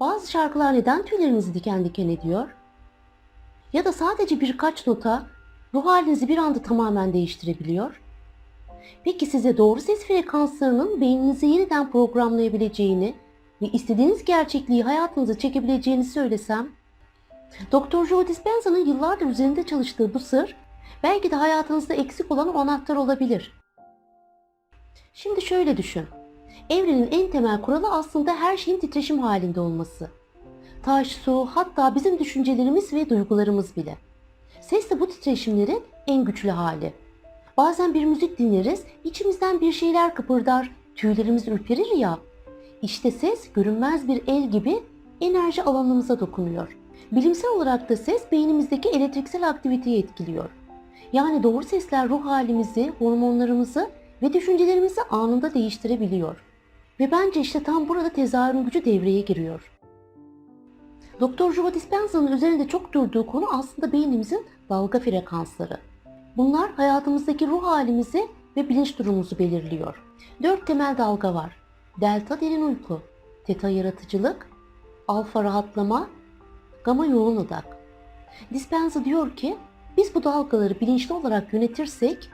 Bazı şarkılar neden tüylerinizi diken diken ediyor? Ya da sadece birkaç nota ruh halinizi bir anda tamamen değiştirebiliyor? Peki size doğru ses frekanslarının beyninizi yeniden programlayabileceğini ve istediğiniz gerçekliği hayatınıza çekebileceğini söylesem? Dr. Joe Dispenza'nın yıllardır üzerinde çalıştığı bu sır belki de hayatınızda eksik olan o anahtar olabilir. Şimdi şöyle düşün. Evrenin en temel kuralı aslında her şeyin titreşim halinde olması. Taş, su, hatta bizim düşüncelerimiz ve duygularımız bile. Ses de bu titreşimlerin en güçlü hali. Bazen bir müzik dinleriz, içimizden bir şeyler kıpırdar, tüylerimiz ürperir ya. İşte ses görünmez bir el gibi enerji alanımıza dokunuyor. Bilimsel olarak da ses beynimizdeki elektriksel aktiviteyi etkiliyor. Yani doğru sesler ruh halimizi, hormonlarımızı ve düşüncelerimizi anında değiştirebiliyor. Ve bence işte tam burada tezahürün gücü devreye giriyor. Dr. Joe Dispenza'nın üzerinde çok durduğu konu aslında beynimizin dalga frekansları. Bunlar hayatımızdaki ruh halimizi ve bilinç durumumuzu belirliyor. Dört temel dalga var. Delta derin uyku, teta yaratıcılık, alfa rahatlama, gama yoğun odak. Dispenza diyor ki biz bu dalgaları bilinçli olarak yönetirsek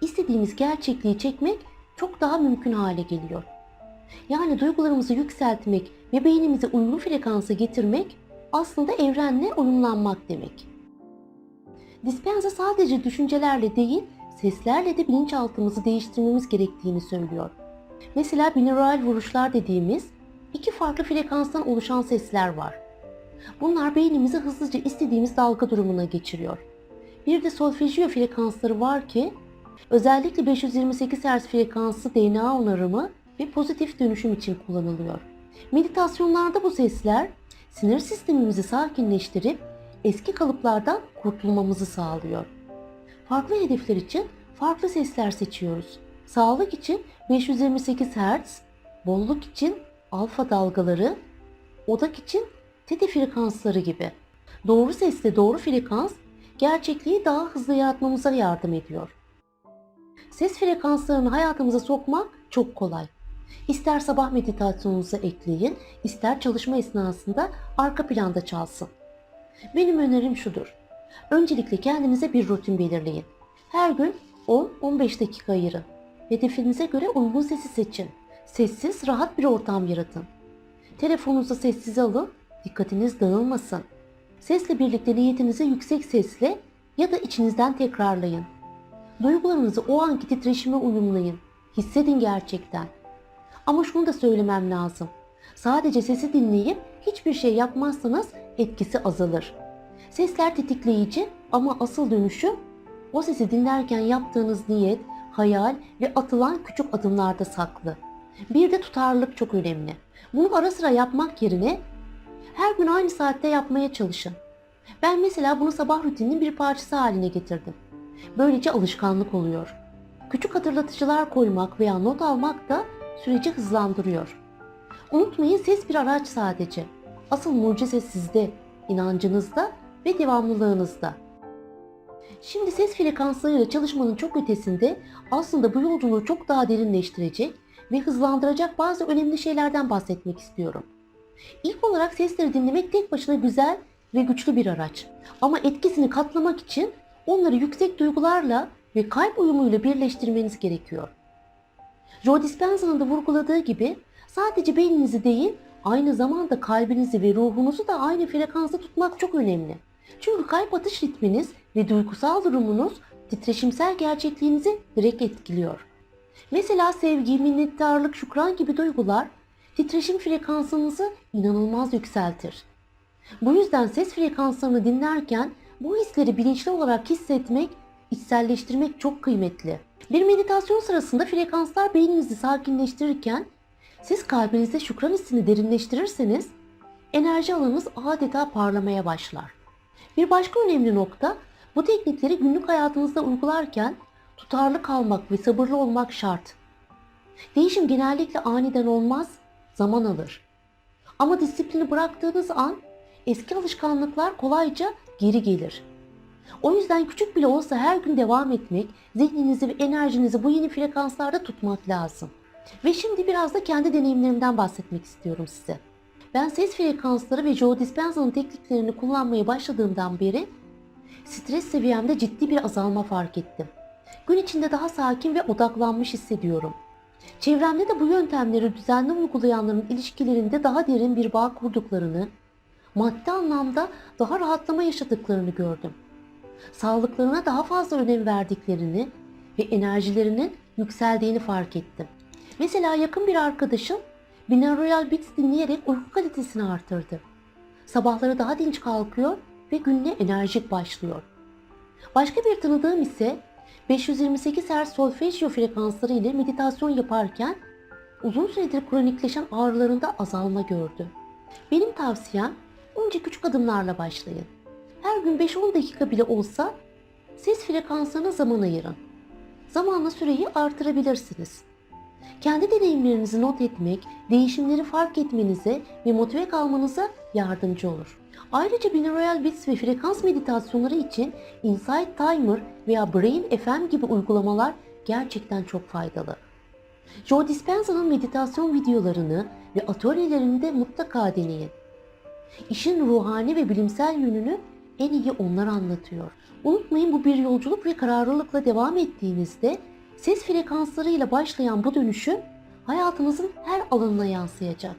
istediğimiz gerçekliği çekmek çok daha mümkün hale geliyor. Yani duygularımızı yükseltmek ve beynimizi uyumlu frekansa getirmek aslında evrenle uyumlanmak demek. Dispenza sadece düşüncelerle değil, seslerle de bilinçaltımızı değiştirmemiz gerektiğini söylüyor. Mesela binaural vuruşlar dediğimiz iki farklı frekanstan oluşan sesler var. Bunlar beynimizi hızlıca istediğimiz dalga durumuna geçiriyor. Bir de solfeggio frekansları var ki özellikle 528 Hz frekansı DNA onarımı ve pozitif dönüşüm için kullanılıyor. Meditasyonlarda bu sesler sinir sistemimizi sakinleştirip eski kalıplardan kurtulmamızı sağlıyor. Farklı hedefler için farklı sesler seçiyoruz. Sağlık için 528 Hz, bolluk için alfa dalgaları, odak için teta frekansları gibi. Doğru sesle doğru frekans gerçekliği daha hızlı yaratmamıza yardım ediyor. Ses frekanslarını hayatımıza sokmak çok kolay. İster sabah meditasyonunuza ekleyin, ister çalışma esnasında arka planda çalsın. Benim önerim şudur. Öncelikle kendinize bir rutin belirleyin. Her gün 10-15 dakika ayırın. Hedefinize göre uygun sesi seçin. Sessiz, rahat bir ortam yaratın. Telefonunuzu sessize alın, dikkatiniz dağılmasın. Sesle birlikte niyetinizi yüksek sesle ya da içinizden tekrarlayın. Duygularınızı o anki titreşime uyumlayın. Hissedin gerçekten. Ama şunu da söylemem lazım. Sadece sesi dinleyip hiçbir şey yapmazsanız etkisi azalır. Sesler tetikleyici ama asıl dönüşü o sesi dinlerken yaptığınız niyet, hayal ve atılan küçük adımlarda saklı. Bir de tutarlılık çok önemli. Bunu ara sıra yapmak yerine her gün aynı saatte yapmaya çalışın. Ben mesela bunu sabah rutininin bir parçası haline getirdim. Böylece alışkanlık oluyor. Küçük hatırlatıcılar koymak veya not almak da süreci hızlandırıyor. Unutmayın ses bir araç sadece. Asıl mucize sizde, inancınızda ve devamlılığınızda. Şimdi ses frekanslarıyla çalışmanın çok ötesinde aslında bu yolculuğu çok daha derinleştirecek ve hızlandıracak bazı önemli şeylerden bahsetmek istiyorum. İlk olarak sesleri dinlemek tek başına güzel ve güçlü bir araç. Ama etkisini katlamak için onları yüksek duygularla ve kalp uyumuyla birleştirmeniz gerekiyor. Joe Dispenza'nın da vurguladığı gibi sadece beyninizi değil aynı zamanda kalbinizi ve ruhunuzu da aynı frekansta tutmak çok önemli. Çünkü kalp atış ritminiz ve duygusal durumunuz titreşimsel gerçekliğinizi direkt etkiliyor. Mesela sevgi, minnettarlık, şükran gibi duygular titreşim frekansınızı inanılmaz yükseltir. Bu yüzden ses frekanslarını dinlerken bu hisleri bilinçli olarak hissetmek, içselleştirmek çok kıymetli. Bir meditasyon sırasında frekanslar beyninizi sakinleştirirken siz kalbinizde şükran hissini derinleştirirseniz enerji alanınız adeta parlamaya başlar. Bir başka önemli nokta bu teknikleri günlük hayatınızda uygularken tutarlı kalmak ve sabırlı olmak şart. Değişim genellikle aniden olmaz, zaman alır. Ama disiplini bıraktığınız an eski alışkanlıklar kolayca geri gelir. O yüzden küçük bile olsa her gün devam etmek, zihninizi ve enerjinizi bu yeni frekanslarda tutmak lazım. Ve şimdi biraz da kendi deneyimlerimden bahsetmek istiyorum size. Ben ses frekansları ve Joe Dispenza'nın tekniklerini kullanmaya başladığımdan beri stres seviyemde ciddi bir azalma fark ettim. Gün içinde daha sakin ve odaklanmış hissediyorum. Çevremde de bu yöntemleri düzenli uygulayanların ilişkilerinde daha derin bir bağ kurduklarını, maddi anlamda daha rahatlama yaşadıklarını gördüm. Sağlıklarına daha fazla önem verdiklerini ve enerjilerinin yükseldiğini fark ettim. Mesela yakın bir arkadaşım binaural beats dinleyerek uyku kalitesini artırdı. Sabahları daha dinç kalkıyor ve gününe enerjik başlıyor. Başka bir tanıdığım ise 528 Hz solfeggio frekansları ile meditasyon yaparken uzun süredir kronikleşen ağrılarında azalma gördü. Benim tavsiyem önce küçük adımlarla başlayın. Her gün 5-10 dakika bile olsa ses frekanslarına zaman ayırın. Zamanla süreyi artırabilirsiniz. Kendi deneyimlerinizi not etmek, değişimleri fark etmenize ve motive kalmanıza yardımcı olur. Ayrıca binaural beats ve frekans meditasyonları için Insight Timer veya Brain FM gibi uygulamalar gerçekten çok faydalı. Joe Dispenza'nın meditasyon videolarını ve atölyelerini de mutlaka deneyin. İşin ruhani ve bilimsel yönünü en iyi onlar anlatıyor. Unutmayın bu bir yolculuk ve kararlılıkla devam ettiğinizde ses frekanslarıyla başlayan bu dönüşüm hayatınızın her alanına yansıyacak.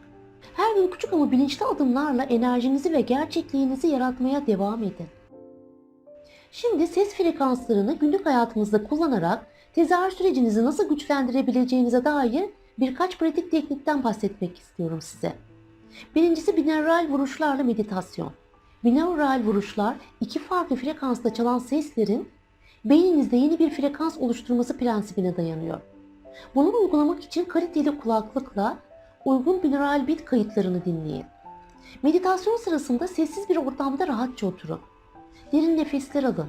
Her gün küçük ama bilinçli adımlarla enerjinizi ve gerçekliğinizi yaratmaya devam edin. Şimdi ses frekanslarını günlük hayatınızda kullanarak tezahür sürecinizi nasıl güçlendirebileceğinize dair birkaç pratik teknikten bahsetmek istiyorum size. Birincisi binaural vuruşlarla meditasyon. Binaural vuruşlar iki farklı frekansta çalan seslerin beyninizde yeni bir frekans oluşturması prensibine dayanıyor. Bunu uygulamak için kaliteli kulaklıkla uygun binaural beat kayıtlarını dinleyin. Meditasyon sırasında sessiz bir ortamda rahatça oturun. Derin nefesler alın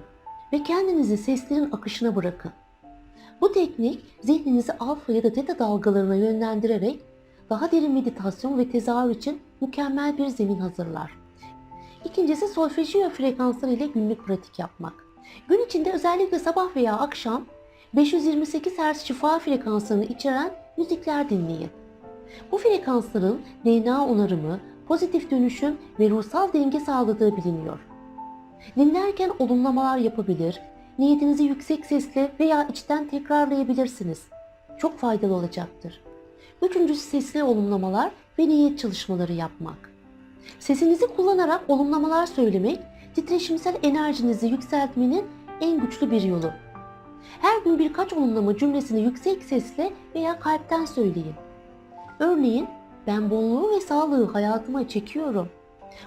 ve kendinizi seslerin akışına bırakın. Bu teknik zihninizi alfa ya da teta dalgalarına yönlendirerek daha derin meditasyon ve tezahür için mükemmel bir zemin hazırlar. İkincisi solfeggio frekansları ile günlük pratik yapmak. Gün içinde özellikle sabah veya akşam 528 Hz şifa frekanslarını içeren müzikler dinleyin. Bu frekansların DNA onarımı, pozitif dönüşüm ve ruhsal denge sağladığı biliniyor. Dinlerken olumlamalar yapabilir, niyetinizi yüksek sesle veya içten tekrarlayabilirsiniz. Çok faydalı olacaktır. Üçüncüsü sesli olumlamalar ve niyet çalışmaları yapmak. Sesinizi kullanarak olumlamalar söylemek, titreşimsel enerjinizi yükseltmenin en güçlü bir yolu. Her gün birkaç olumlama cümlesini yüksek sesle veya kalpten söyleyin. Örneğin, ben bolluğu ve sağlığı hayatıma çekiyorum.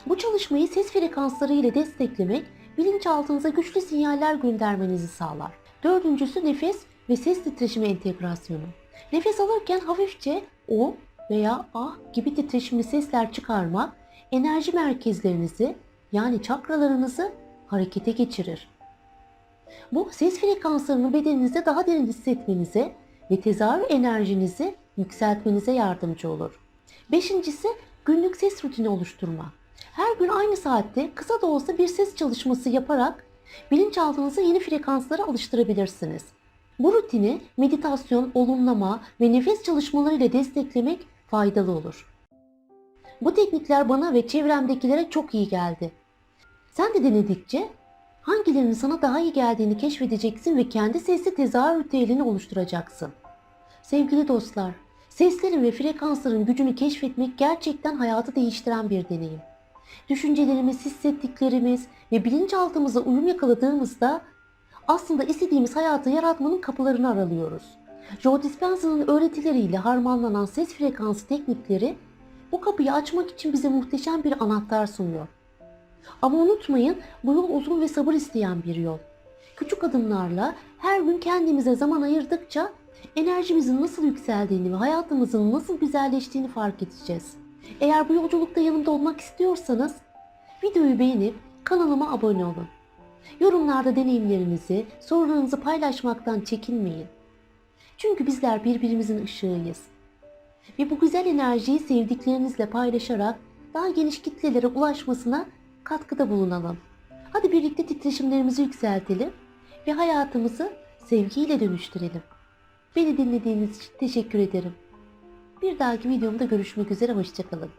Bu çalışmayı ses frekansları ile desteklemek, bilinçaltınıza güçlü sinyaller göndermenizi sağlar. Dördüncüsü nefes ve ses titreşimi entegrasyonu. Nefes alırken hafifçe o veya ah gibi titreşimli sesler çıkarmak, enerji merkezlerinizi yani çakralarınızı harekete geçirir. Bu ses frekanslarını bedeninizde daha derin hissetmenize ve tezahür enerjinizi yükseltmenize yardımcı olur. Beşincisi günlük ses rutini oluşturma. Her gün aynı saatte kısa da olsa bir ses çalışması yaparak bilinçaltınızı yeni frekanslara alıştırabilirsiniz. Bu rutini meditasyon, olumlama ve nefes çalışmaları ile desteklemek faydalı olur. Bu teknikler bana ve çevremdekilere çok iyi geldi. Sen de denedikçe hangilerinin sana daha iyi geldiğini keşfedeceksin ve kendi sesli tezahür ritüelini oluşturacaksın. Sevgili dostlar, seslerin ve frekansların gücünü keşfetmek gerçekten hayatı değiştiren bir deneyim. Düşüncelerimiz, hissettiklerimiz ve bilinçaltımıza uyum yakaladığımızda aslında istediğimiz hayatı yaratmanın kapılarını aralıyoruz. Joe Dispenza'nın öğretileriyle harmanlanan ses frekansı teknikleri bu kapıyı açmak için bize muhteşem bir anahtar sunuyor. Ama unutmayın bu yol uzun ve sabır isteyen bir yol. Küçük adımlarla her gün kendimize zaman ayırdıkça enerjimizin nasıl yükseldiğini ve hayatımızın nasıl güzelleştiğini fark edeceğiz. Eğer bu yolculukta yanımda olmak istiyorsanız videoyu beğenip kanalıma abone olun. Yorumlarda deneyimlerinizi, sorularınızı paylaşmaktan çekinmeyin. Çünkü bizler birbirimizin ışığıyız. Ve bu güzel enerjiyi sevdiklerinizle paylaşarak daha geniş kitlelere ulaşmasına katkıda bulunalım. Hadi birlikte titreşimlerimizi yükseltelim ve hayatımızı sevgiyle dönüştürelim. Beni dinlediğiniz için teşekkür ederim. Bir dahaki videomda görüşmek üzere, hoşçakalın.